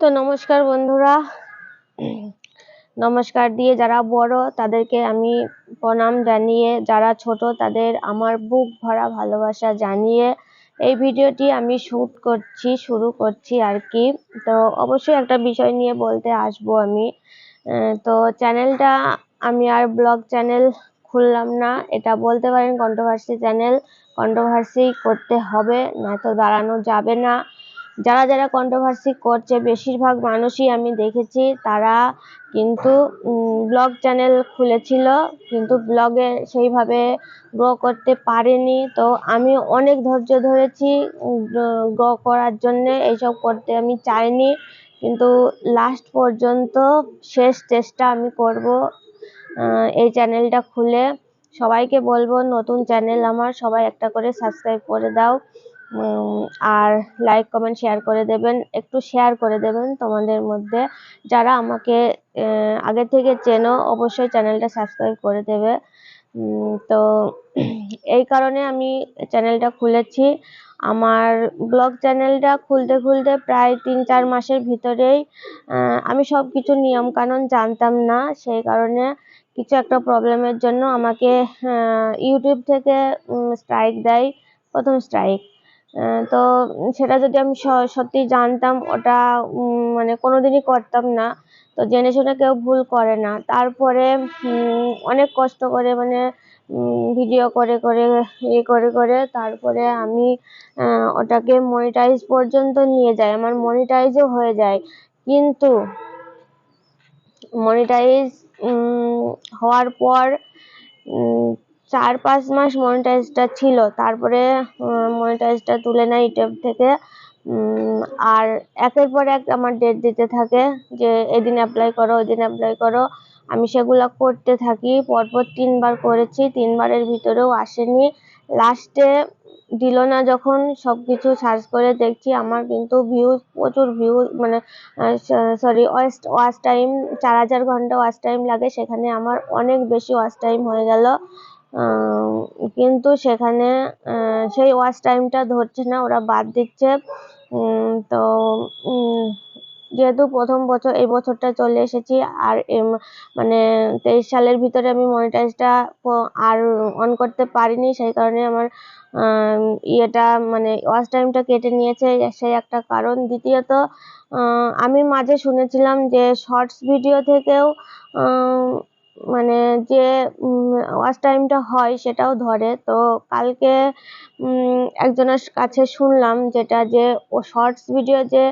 তো নমস্কার বন্ধুরা। নমস্কার দিয়ে যারা বড়, তাদেরকে আমি প্রণাম জানিয়ে, যারা ছোট, তাদের আমার বুক ভরা ভালোবাসা জানিয়ে এই ভিডিওটি আমি শ্যুট করছি, শুরু করছি আর কি। তো অবশ্যই একটা বিষয় নিয়ে বলতে আসব আমি। তো চ্যানেলটা আমি আর ব্লগ চ্যানেল খুললাম না। এটা বলতে পারেন কন্ট্রোভার্সি চ্যানেল। কন্ট্রোভার্সি করতে হবে, না তো দাঁড়ানো যাবে না। যারা যারা কন্ট্রোভার্সি করছে, বেশিরভাগ মানুষই আমি দেখেছি, তারা কিন্তু ব্লগ চ্যানেল খুলেছিল, কিন্তু ব্লগে সেইভাবে গ্রো করতে পারেনি। তো আমি অনেক ধৈর্য ধরেছি গ্রো করার জন্যে, এইসব করতে আমি চাইনি। কিন্তু লাস্ট পর্যন্ত শেষ চেষ্টা আমি করব এই চ্যানেলটা খুলে। সবাইকে বলব, নতুন চ্যানেল আমার, সবাই একটা করে সাবস্ক্রাইব করে দাও। আর লাইক কমেন্ট শেয়ার করে দেবেন। একটু শেয়ার করে দেবেন তোমাদের মধ্যে। যারা আমাকে আগে থেকে চেনো, অবশ্যই চ্যানেলটা সাবস্ক্রাইব করে দেবে। তো এই কারণে আমি চ্যানেলটা খুলেছি। আমার ব্লগ চ্যানেলটা খুলতে খুলতে প্রায় তিন চার মাসের ভিতরেই আমি সব কিছু নিয়মকানুন জানতাম না। সেই কারণে কিছু একটা প্রবলেমের জন্য আমাকে ইউটিউব থেকে স্ট্রাইক দেয়। প্রথম স্ট্রাইক তো সেটা যদি আমি সত্যি জানতাম, ওটা মানে কোনোদিনই করতাম না। তো জেনে শুনে কেউ ভুল করে না। তারপরে অনেক কষ্ট করে মানে ভিডিও করে করে ইয়ে করে করে তারপরে আমি ওটাকে মনিটাইজ পর্যন্ত নিয়ে যাই। আমার মনিটাইজও হয়ে যায়। কিন্তু মনিটাইজ হওয়ার পর চার পাঁচ মাস মনিটাইজটা ছিল। তারপরে মনিটাইজটা তুলে নেয় ইউটিউব থেকে। আর একের পর এক আমার ডেট দিতে থাকে যে, এদিন অ্যাপ্লাই করো ওইদিন অ্যাপ্লাই করো। আমি সেগুলো করতে থাকি। পরপর তিনবার করেছি, তিনবারের ভিতরেও আসেনি। লাস্টে দিল না যখন সব কিছু সার্চ করে দেখছি, আমার কিন্তু ভিউজ প্রচুর ভিউজ মানে সরি ওয়াচ ওয়াচ টাইম চার হাজার ঘণ্টা ওয়াচ টাইম লাগে। সেখানে আমার অনেক বেশি ওয়াচ টাইম হয়ে গেল। কিন্তু সেখানে সেই ওয়াচ টাইমটা ধরছে না, ওরা বাদ দিচ্ছে। তো যেহেতু প্রথম বছর, এই বছরটা চলে এসেছি, আর মানে তেইশ সালের ভিতরে আমি মনিটাইজটা আর অন করতে পারিনি, সেই কারণে আমার ইয়েটা মানে ওয়াচ টাইমটা কেটে নিয়েছে, সেই একটা কারণ। দ্বিতীয়ত আমি মাঝে শুনেছিলাম যে শর্টস ভিডিও থেকেও মানে যে ওয়াচ টাইমটা হয় সেটাও ধরে। তো কালকে একজনের কাছে শুনলাম যেটা যে, ও শর্টস ভিডিও যে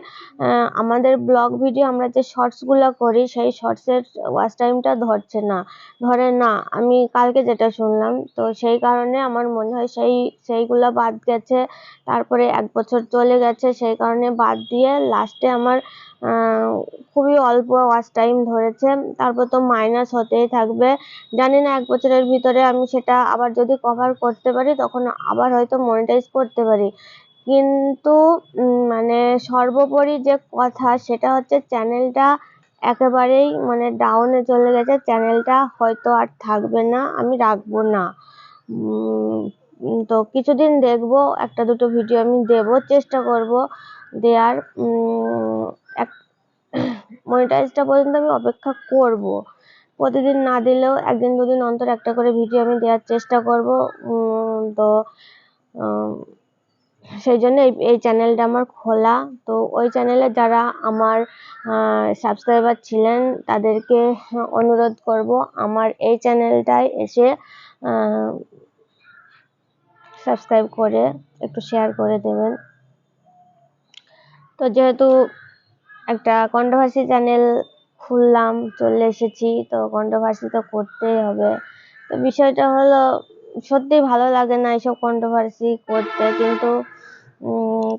আমাদের ব্লগ ভিডিও আমরা যে শর্টসগুলো করি, সেই শর্টসের ওয়াচ টাইমটা ধরছে না। ধরে না, আমি কালকে যেটা শুনলাম, তো সেই কারণে আমার মনে হয় সেই, সেইগুলো বাদ গেছে। তারপরে এক বছর চলে গেছে, সেই কারণে বাদ দিয়ে লাস্টে আমার খুবই অল্প ওয়াচ টাইম ধরেছে। তারপর তো মাইনাস হতেই থাকবে। জানি না, এক বছরের ভিতরে আমি সেটা আবার যদি কভার করতে পারি, তখন আবার হয়তো মনিটাইজ করতে পারি। কিন্তু মানে সর্বোপরি যে কথা, সেটা হচ্ছে চ্যানেলটা একেবারেই মানে ডাউনে চলে গেছে। চ্যানেলটা হয়তো আর থাকবে না, আমি রাখব না। তো কিছুদিন দেখব, একটা দুটো ভিডিও আমি দেব, চেষ্টা করব দেওয়ার। মনিটাইজটা পর্যন্ত আমি অপেক্ষা করব। প্রতিদিন না দিলেও একদিন দুদিন অন্তর একটা করে ভিডিও আমি দেওয়ার চেষ্টা করব। তো সেই জন্য এই এই চ্যানেলটা আমার খোলা। তো ওই চ্যানেলে যারা আমার সাবস্ক্রাইবার ছিলেন, তাদেরকে অনুরোধ করব আমার এই চ্যানেলটায় এসে সাবস্ক্রাইব করে একটু শেয়ার করে দেবেন। তো যেহেতু একটা কন্ট্রোভার্সি চ্যানেল খুললাম, চলে এসেছি। তো কন্ট্রোভার্সি তো করতেই হবে। তো বিষয়টা হলো, সত্যিই ভালো লাগে না এইসব কন্ট্রোভার্সি করতে। কিন্তু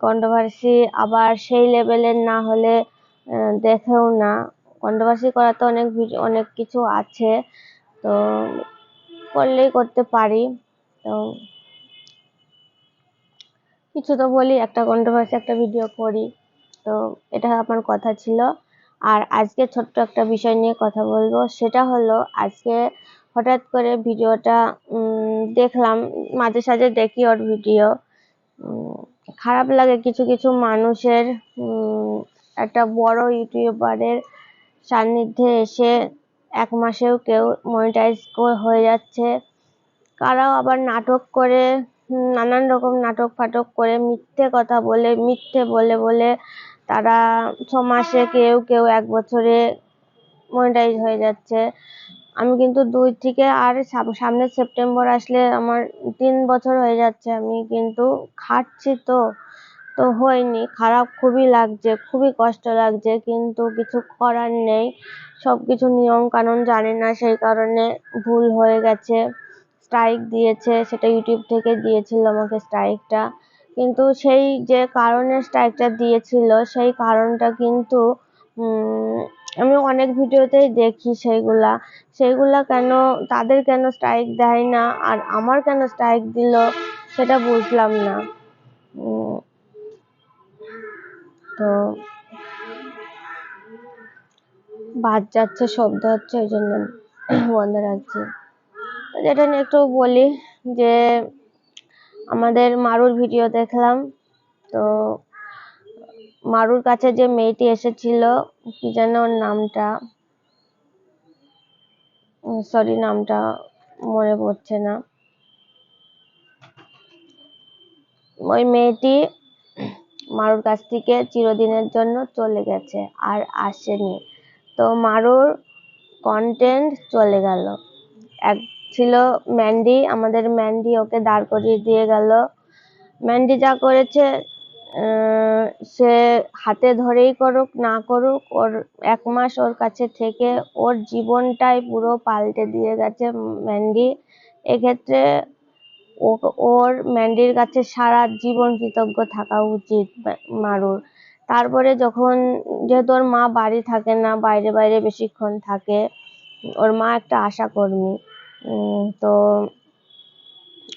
কন্ট্রোভার্সি আবার সেই লেভেলের না হলে দেখেও না। কন্ট্রোভার্সি করা তো অনেক অনেক কিছু আছে। তো করলেই করতে পারি। তো কিছু তো বলি, একটা কন্ট্রোভার্সি, একটা ভিডিও করি। তো এটা আমার কথা ছিল। আর আজকে ছোট্ট একটা বিষয় নিয়ে কথা বলব। সেটা হলো, আজকে হঠাৎ করে ভিডিওটা দেখলাম, মাঝে সাঝে দেখি ওর ভিডিও। খারাপ লাগে কিছু কিছু মানুষের একটা বড় ইউটিউবারের সান্নিধ্যে এসে এক মাসেও কেউ মনিটাইজ হয়ে যাচ্ছে। কারাও আবার নাটক করে নানান রকম নাটক ফাটক করে মিথ্যে কথা বলে, মিথ্যে বলে বলে তারা ছ মাসে কেউ কেউ এক বছরে মনিটাইজ হয়ে যাচ্ছে। আমি কিন্তু দুই থেকে আর সামনে সেপ্টেম্বর আসলে আমার তিন বছর হয়ে যাচ্ছে। আমি কিন্তু খাটছি তো তো হয়নি। খারাপ খুবই লাগছে খুবই কষ্ট লাগছে কিন্তু কিছু করার নেই। সব কিছু নিয়ম কানুন জানি না সেই কারণে ভুল হয়ে গেছে। স্ট্রাইক দিয়েছে সেটা ইউটিউব থেকে দিয়েছিল আমাকে স্ট্রাইকটা কিন্তু সেই যে কারণে স্ট্রাইকটা দিয়েছিল, সেই কারণটা কিন্তু আমি অনেক ভিডিওতেই দেখি সেইগুলা। সেইগুলা কেন, তাদের কেন স্ট্রাইক দেয় না? আর আমার কেন স্ট্রাইক দিল, সেটা বুঝলাম না। তো বাদ যাচ্ছে, শব্দ হচ্ছে ওই জন্য বন্ধ রাখছি। যেটা নিয়ে একটু বলি যে আমাদের মারুর ভিডিও দেখলাম। তো মারুর কাছে যে মেয়েটি এসেছিল, কি যেন ওর নামটা সরি নামটা মনে পড়ছে না। ওই মেয়েটি মারুর কাছ থেকে চিরদিনের জন্য চলে গেছে আর আসেনি। তো মারুর কন্টেন্ট চলে গেল। এক ছিল ম্যান্ডি, আমাদের ম্যান্ডি ওকে দাঁড় করিয়ে দিয়ে গেল। ম্যান্ডি যা করেছে সে হাতে ধরেই করুক, না করুক, ওর এক মাস ওর কাছে থেকে ওর জীবনটাই পুরো পাল্টে দিয়ে গেছে ম্যান্ডি। এক্ষেত্রে ও, ওর ম্যান্ডির কাছে সারা জীবন কৃতজ্ঞ থাকা উচিত মারুর। তারপরে যখন, যেহেতু ওর মা বাড়ি থাকে না, বাইরে বাইরে বেশিক্ষণ থাকে, ওর মা একটা আশা কর্মী তো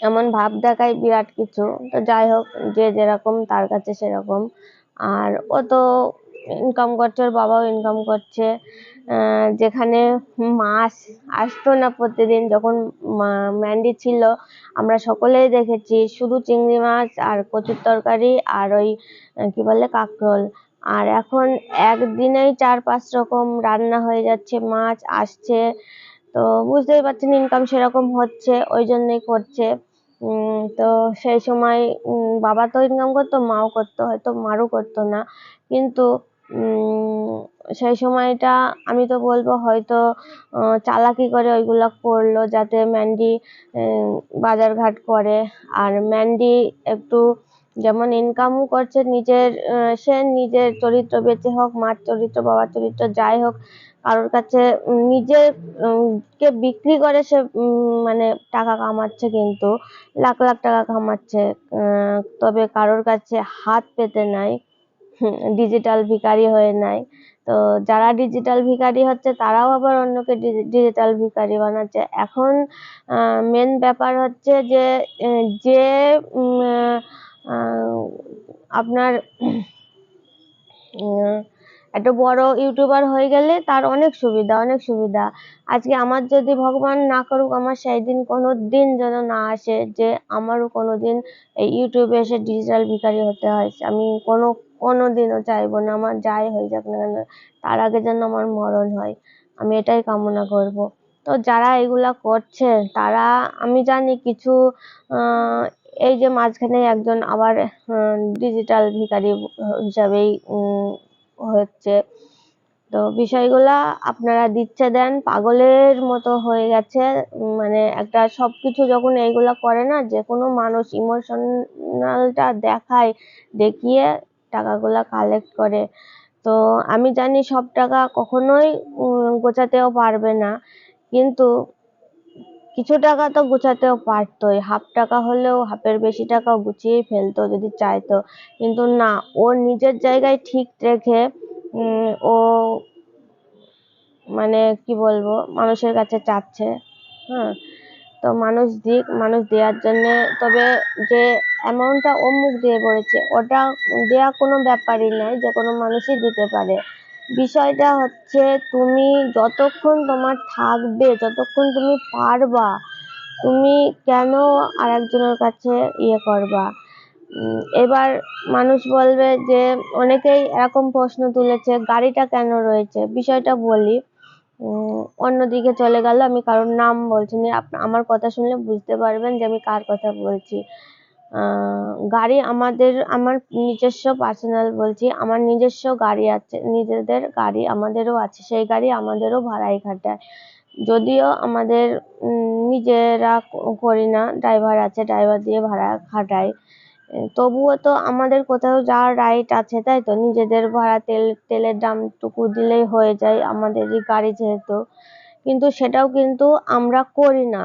এমন ভাব দেখায় বিরাট কিছু। তো যাই হোক, যে যেরকম, তার কাছে সেরকম। আর ও তো ইনকাম করছে, ওর বাবাও ইনকাম করছে। যেখানে মাছ আসতো না প্রতিদিন, যখন ম্যান্ডি ছিল, আমরা সকলেই দেখেছি, শুধু চিংড়ি মাছ আর কচুর তরকারি আর ওই, কি বলে, কাঁকরোল। আর এখন একদিনেই চার পাঁচ রকম রান্না হয়ে যাচ্ছে, মাছ আসছে। তো বুঝতেই পারছেন ইনকাম সেরকম হচ্ছে ওই জন্যই করছে তো সেই সময় বাবা তো ইনকাম করতো, মাও করতো, হয়তো মারও করতো না। কিন্তু সেই সময়টা আমি তো বলব হয়তো চালাকি করে ওইগুলো করল যাতে ম্যান্ডি বাজারঘাট করে। আর ম্যান্ডি একটু যেমন ইনকামও করছে নিজের সে নিজের চরিত্র বেঁচে হোক, মার চরিত্র, বাবার চরিত্র, যাই হোক, কারোর কাছে নিজের কে বিক্রি করে সে মানে টাকা কামাচ্ছে কিন্তু, লাখ লাখ টাকা কামাচ্ছে তবে কারোর কাছে হাত পেতে নাই ডিজিটাল ভিকারি হয়ে নাই, তো যারা ডিজিটাল ভিকারি হচ্ছে তারাও আবার অন্যকে ডিজিটাল ভিকারি বানাচ্ছে। এখন মেন ব্যাপার হচ্ছে যে যে আপনার একটা বড় ইউটিউবার হয়ে গেলে তার অনেক সুবিধা অনেক সুবিধা। আজকে আমার যদি ভগবান না করুক, আমার সেই দিন কোনো দিন যেন না আসে যে আমারও কোনো দিন এই ইউটিউবে এসে ডিজিটাল ভিখারি হতে হয়। আমি কোনো কোনো দিনও চাইব না, আমার যাই হয়ে যাক না কেন, তার আগে যেন আমার মরণ হয়। আমি এটাই কামনা করব। তো যারা এগুলা করছে, তারা, আমি জানি কিছু এই যে মাঝখানে একজন আবার ডিজিটাল ভিখারি হিসাবেই হচ্ছে। তো বিষয়গুলা আপনারা দিচ্ছে দেন, পাগলের মতো হয়ে গেছে। মানে একটা সব কিছু যখন এইগুলা করে না যে কোনো মানুষ ইমোশনালটা দেখায়, দেখিয়ে টাকাগুলা কালেক্ট করে। তো আমি জানি সব টাকা কখনোই গোছাতেও পারবে না। কিন্তু কিছু টাকা তো গুছাতেও পারতোই। হাফ টাকা হলেও হাফের বেশি টাকাও গুছিয়েই ফেলতো যদি চাইতো। কিন্তু না, ও নিজের জায়গায় ঠিক রেখে ও মানে কি বলব, মানুষের কাছে চাচ্ছে। হ্যাঁ তো মানুষ দিক, মানুষ দেওয়ার জন্যে। তবে যে অ্যামাউন্টটা ও মুখ দিয়ে করেছে ওটা দেওয়া কোনো ব্যাপারই নয় যে কোনো মানুষই দিতে পারে। বিষয়টা হচ্ছে তুমি যতক্ষণ তোমার থাকবে, যতক্ষণ তুমি পারবা, তুমি কেন আর একজনের কাছে ইয়ে করবা? এবার মানুষ বলবে যে, অনেকেই এরকম প্রশ্ন তুলেছে, গাড়িটা কেন রয়েছে? বিষয়টা বলি। অন্যদিকে চলে গেল, আমি কারোর নাম বলছি না। আমার কথা শুনলে বুঝতে পারবেন যে আমি কার কথা বলছি। গাড়ি আমাদের আমার নিজস্ব পার্সোনাল বলছি আমার নিজস্ব গাড়ি আছে নিজেদের গাড়ি আমাদেরও আছে সেই গাড়ি আমাদেরও ভাড়ায় খাটায়। যদিও আমাদের নিজেরা করি না ড্রাইভার আছে ড্রাইভার দিয়ে ভাড়া খাটাই এ, তবুও তো আমাদের কোথাও যাওয়ার রাইট আছে তাই তো? নিজেদের ভাড়া তেল তেলের দামটুকু দিলেই হয়ে যায় আমাদেরই গাড়ি যেহেতু। কিন্তু সেটাও কিন্তু আমরা করি না।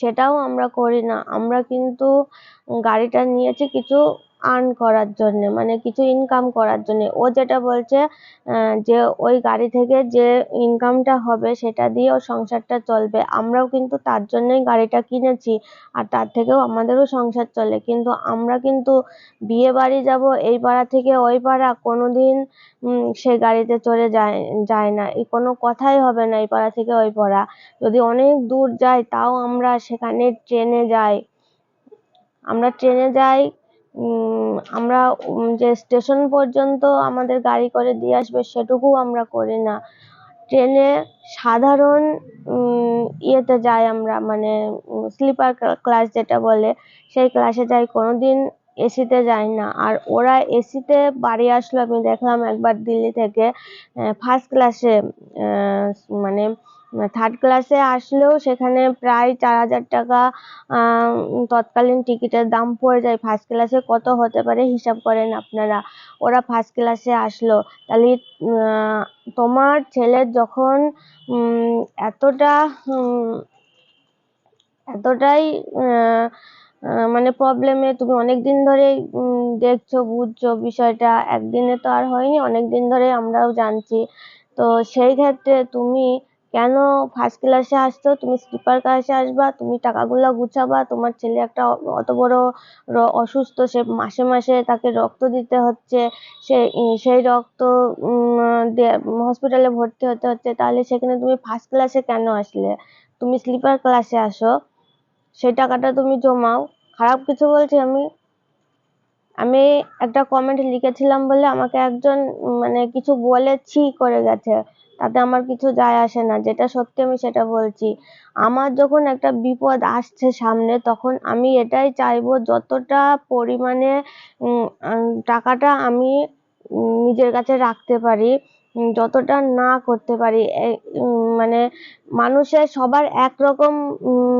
সেটাও আমরা করি না। আমরা কিন্তু গাড়িটা নিয়েছি কিছু আর্ন করার জন্য মানে কিছু ইনকাম করার জন্য। ও যেটা বলছে যে ওই গাড়ি থেকে যে ইনকামটা হবে সেটা দিয়ে ওর সংসারটা চলবে। আমরাও কিন্তু তার জন্যই গাড়িটা কিনেছি আর তার থেকেও আমাদেরও সংসার চলে। কিন্তু আমরা কিন্তু বিয়ে বাড়ি যাব এই পাড়া থেকে ওই পাড়া কোনোদিন উম, সে গাড়িতে চড়ে যায় যায় না। এই কোনো কথাই হবে না এই পাড়া থেকে ওই পাড়া। যদি অনেক দূর যাই তাও আমরা সেখানে ট্রেনে যাই। আমরা ট্রেনে যাই আমরা যে স্টেশন পর্যন্ত আমাদের গাড়ি করে দিয়ে আসবে সেটুকু আমরা করি না। ট্রেনে সাধারণ ইয়েতে যাই আমরা মানে স্লিপার ক্লাস যেটা বলে, সেই ক্লাসে যাই কোনো কোনোদিন এসিতে যাই না। আর ওরা এসিতে বাড়ি আসলো, আমি দেখলাম একবার দিল্লি থেকে ফার্স্ট ক্লাসে মানে থার্ড ক্লাসে আসলেও সেখানে প্রায় চার হাজার টাকা তৎকালীন টিকিটের দাম পড়ে যায়। ফার্স্ট ক্লাসে কত হতে পারে হিসাব করেন আপনারা? ওরা ফার্স্ট ক্লাসে আসলো। তাহলে তোমার ছেলের যখন এতটা এতটাই মানে প্রবলেমে তুমি অনেক দিন ধরে দেখছ, বুঝছ বিষয়টা। একদিনে তো আর হয়নি অনেক দিন ধরে আমরাও জানছি। তো সেই ক্ষেত্রে তুমি কেন ফার্স্ট ক্লাসে আসছো? তুমি স্লিপার ক্লাসে আসবা, তুমি টাকাগুলো গুছাবা, তোমার ছেলে একটা অত বড় অসুস্থ, সে মাসে মাসে তাকে রক্ত দিতে হচ্ছে, সে সেই রক্ত হসপিটালে ভর্তি হতে হচ্ছে, তাহলে সেখানে তুমি ফার্স্ট ক্লাসে কেন আসলে? তুমি স্লিপার ক্লাসে আসো, সেই টাকাটা তুমি জমাও। খারাপ কিছু বলছি আমি? আমি একটা কমেন্ট লিখেছিলাম বলে আমাকে একজন মানে কিছু বলে ছি করে গেছে। তাতে আমার কিছু যায় আসে না। যেটা সত্যি আমি সেটা বলছি। আমার যখন একটা বিপদ আসছে সামনে, তখন আমি এটাই চাইব যতটা পরিমাণে টাকাটা আমি নিজের কাছে রাখতে পারি যতটা না করতে পারি মানে মানুষের সবার একরকম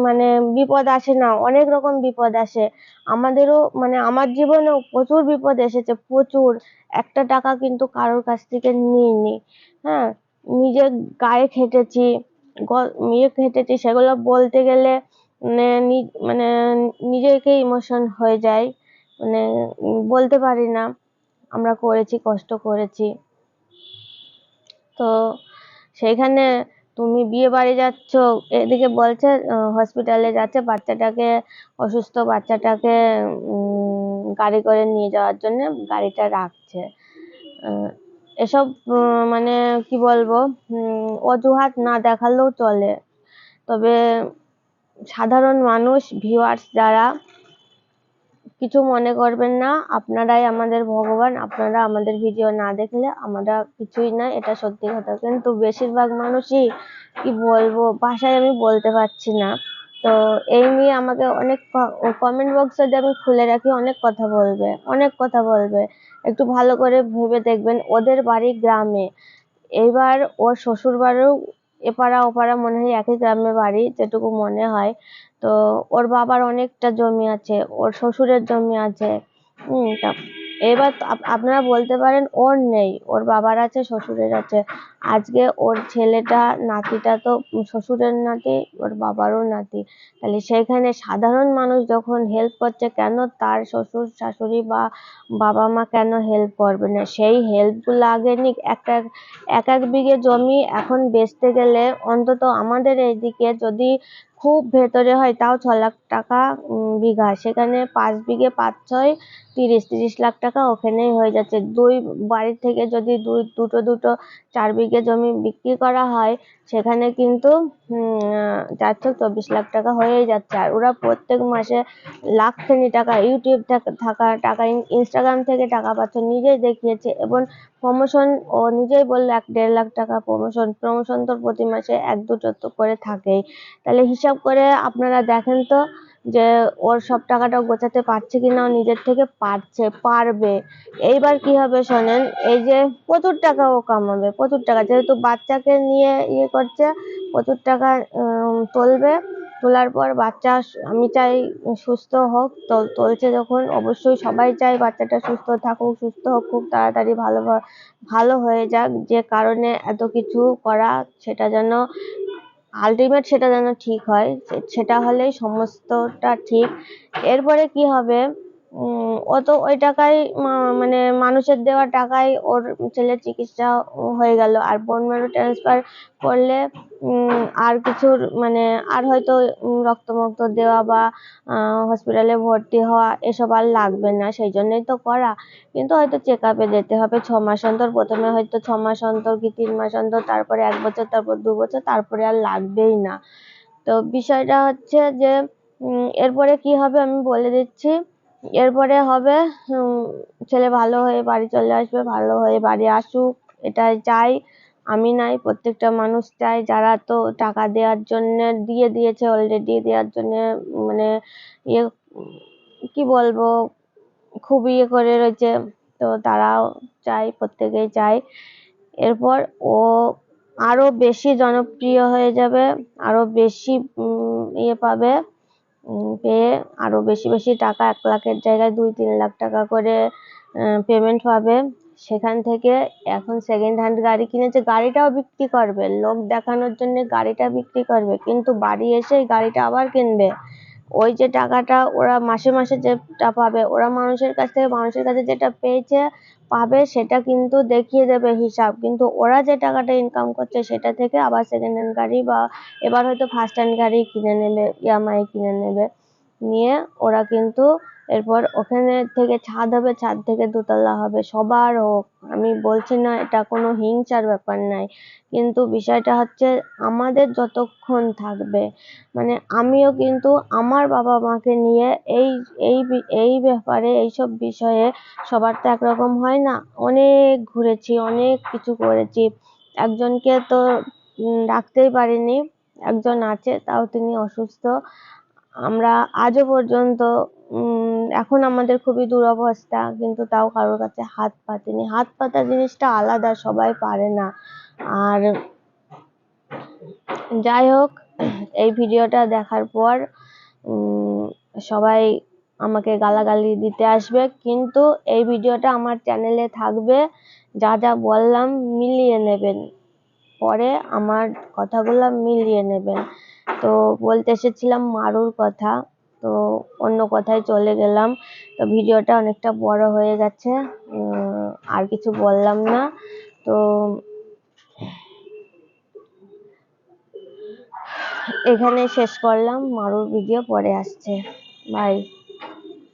মানে বিপদ আসে না, অনেক রকম বিপদ আসে। আমাদেরও মানে আমার জীবনেও প্রচুর বিপদ এসেছে, প্রচুর। একটা টাকা কিন্তু কারোর কাছ থেকে নিইনি হ্যাঁ? নিজের গায়ে খেটেছি ইয়ে খেটেছি সেগুলো বলতে গেলে মানে মানে নিজেকে ইমোশন হয়ে যায়। মানে বলতে পারি না, আমরা করেছি, কষ্ট করেছি। তো সেইখানে তুমি বিয়ে বাড়ি যাচ্ছ, এদিকে বলছে হসপিটালে যাচ্ছে, বাচ্চাটাকে, অসুস্থ বাচ্চাটাকে গাড়ি করে নিয়ে যাওয়ার জন্য গাড়িটা রাখছে। এসব মানে কি বলব অজুহাত না দেখালেও চলে। তবে সাধারণ মানুষ ভিউয়ার্স যারা, কিছু মনে করবেন না। আপনারাই আমাদের ভগবান, আপনারা আমাদের ভিডিও না দেখলে আমরা কিছুই না, এটা সত্যি কথা। কিন্তু বেশিরভাগ মানুষই কি বলব, ভাষায় আমি বলতে পারছি না। তো এই নিয়ে আমাকে অনেক কমেন্ট বক্স যদি আমি খুলে রাখি, অনেক কথা বলবে, অনেক কথা বলবে। একটু ভালো করে ভেবে দেখবেন ওদের বাড়ি গ্রামে। এইবার ওর শ্বশুর বাড়িও এপাড়া ওপাড়া মনে হয় একই গ্রামে বাড়ি, যেটুকু মনে হয়। তো ওর বাবার অনেকটা জমি আছে, ওর শ্বশুরের জমি আছে। হুম এবার আপ- আপনারা বলতে পারেন ওর নেই, ওর বাবার আছে, শ্বশুরের আছে। আজকে ওর ছেলেটা, নাতিটা তো শ্বশুরের নাতি, ওর বাবারও নাতি। তাহলে সেখানে সাধারণ মানুষ যখন হেল্প করছে, কেন তার শ্বশুর, শাশুড়ি বা বাবা মা কেন হেল্প করবে না? সেই হেল্পগুলো আগে নিক একটা এক এক বিঘে জমি এখন বেচতে গেলে অন্তত আমাদের এইদিকে যদি খুব ভেতরে হয়, তাও ছ লাখ টাকা বিঘা। সেখানে পাঁচ বিঘে পাঁচ ছয়, তিরিশ তিরিশ লাখ টাকা ওখানেই হয়ে যাচ্ছে। দুই বাড়ির থেকে যদি দুই দুটো দুটো, চার বিঘে জমি বিক্রি করা হয়, সেখানে কিন্তু চার ছক চব্বিশ লাখ টাকা হয়েই যাচ্ছে। আর ওরা প্রত্যেক মাসে লাখ লাখখানি টাকা, ইউটিউব থাকা টাকা ইনস্টাগ্রাম থেকে টাকা পাচ্ছে, নিজেই দেখিয়েছে। এবং প্রমোশন ও নিজেই বলল, এক দেড় লাখ টাকা প্রমোশন প্রমোশন তো প্রতি মাসে এক, দুটো তো করে থাকেই। তাহলে হিসাব করে আপনারা দেখেন তো যে ওর সব টাকাটা গোছাতে পারছে কিনা নিজের থেকে পারছে, পারবে। এইবার কি হবে শোনেন, এই যে প্রচুর টাকা ও কামাবে, প্রচুর টাকা। যেহেতু বাচ্চাকে নিয়ে ইয়ে করছে, প্রচুর টাকা তুলবে। তোলার পর বাচ্চা আমি চাই সুস্থ হোক তো তুলছে যখন, অবশ্যই সবাই চাই বাচ্চাটা সুস্থ থাকুক, সুস্থ হোক, খুব তাড়াতাড়ি ভালো ভালো হয়ে যাক। যে কারণে এত কিছু করা, সেটা যেন আলটিমেট সেটা যেন ঠিক হয় সেটা হলেই সমস্তটা ঠিক। এরপরে কি হবে? ও তো ওই টাকায় মানে মানুষের দেওয়া টাকায় ওর ছেলের চিকিৎসা হয়ে গেল। আর বোন ম্যারো ট্রান্সফার করলে আর কিছুর মানে আর হয়তো রক্ত মক্ত দেওয়া বা হসপিটালে ভর্তি হওয়া এসব আর লাগবে না, সেই জন্যই তো করা। কিন্তু হয়তো চেক আপে যেতে হবে, ছ মাস অন্তর। প্রথমে হয়তো ছ মাস অন্তর কি তিন মাস অন্তর, তারপরে এক বছর, তারপর দু বছর, তারপরে আর লাগবেই না। তো বিষয়টা হচ্ছে যে এরপরে কি হবে আমি বলে দিচ্ছি। এরপরে হবে ছেলে ভালো হয়ে বাড়ি চলে আসবে, ভালো হয়ে বাড়ি আসুক, এটাই চাই। আমি নাই, প্রত্যেকটা মানুষ চাই। যারা তো টাকা দেওয়ার জন্য দিয়ে দিয়েছে অলরেডি দেওয়ার জন্য মানে ইয়ে কি বলব, খুব ইয়ে করে রয়েছে, তো তারাও চাই, প্রত্যেকেই চাই। এরপর ও আরও বেশি জনপ্রিয় হয়ে যাবে, আরও বেশি ইয়ে পাবে। পেয়ে আরও বেশি বেশি টাকা, এক লাখের জায়গায় দুই, তিন লাখ টাকা করে পেমেন্ট পাবে সেখান থেকে এখন সেকেন্ড হ্যান্ড গাড়ি কিনেছে, গাড়িটাও বিক্রি করবে। লোক দেখানোর জন্য গাড়িটা বিক্রি করবে, কিন্তু বাড়ি এসে গাড়িটা আবার কিনবে। ওই যে টাকাটা ওরা মাসে মাসে যেটা পাবে, ওরা মানুষের কাছ থেকে মানুষের কাছে যেটা পেয়েছে পাবে সেটা কিন্তু দেখিয়ে দেবে হিসাব। কিন্তু ওরা যে টাকাটা ইনকাম করছে সেটা থেকে আবার সেকেন্ড হ্যান্ড গাড়ি বা এবার হয়তো ফার্স্ট হ্যান্ড গাড়ি কিনে নেবে ইএমআই কিনে নেবে। নিয়ে ওরা কিন্তু এরপর ওখানে থেকে ছাদ হবে, ছাদ থেকে দোতলা হবে, সবার হোক। আমি বলছি না, এটা কোনো হিংসার ব্যাপার নাই। কিন্তু বিষয়টা হচ্ছে আমাদের যতক্ষণ থাকবে মানে আমিও কিন্তু আমার বাবা মাকে নিয়ে এই এই এই ব্যাপারে, এইসব বিষয়ে সবার তো একরকম হয় না। অনেক ঘুরেছি, অনেক কিছু করেছি। একজনকে তো ডাকতেই পারিনি, একজন আছে, তাও তিনি অসুস্থ। আমরা আজও পর্যন্ত এখন আমাদের খুবই দুরবস্থা, কিন্তু তাও কারোর কাছে হাত পাতিনি। হাত পাতা জিনিসটা আলাদা, সবাই পারে না। আর যাই হোক, এই ভিডিওটা দেখার পর সবাই আমাকে গালাগালি দিতে আসবে। কিন্তু এই ভিডিওটা আমার চ্যানেলে থাকবে, যা যা বললাম মিলিয়ে নেবেন। পরে আমার কথাগুলো মিলিয়ে নেবেন। তো বলতে এসেছিলাম মারুর কথা, তো অন্য কথায় চলে গেলাম। তো ভিডিওটা অনেকটা বড় হয়ে গেছে আর কিছু বললাম না। তো এখানে শেষ করলাম, মারুর ভিডিও পরে আসছে। বাই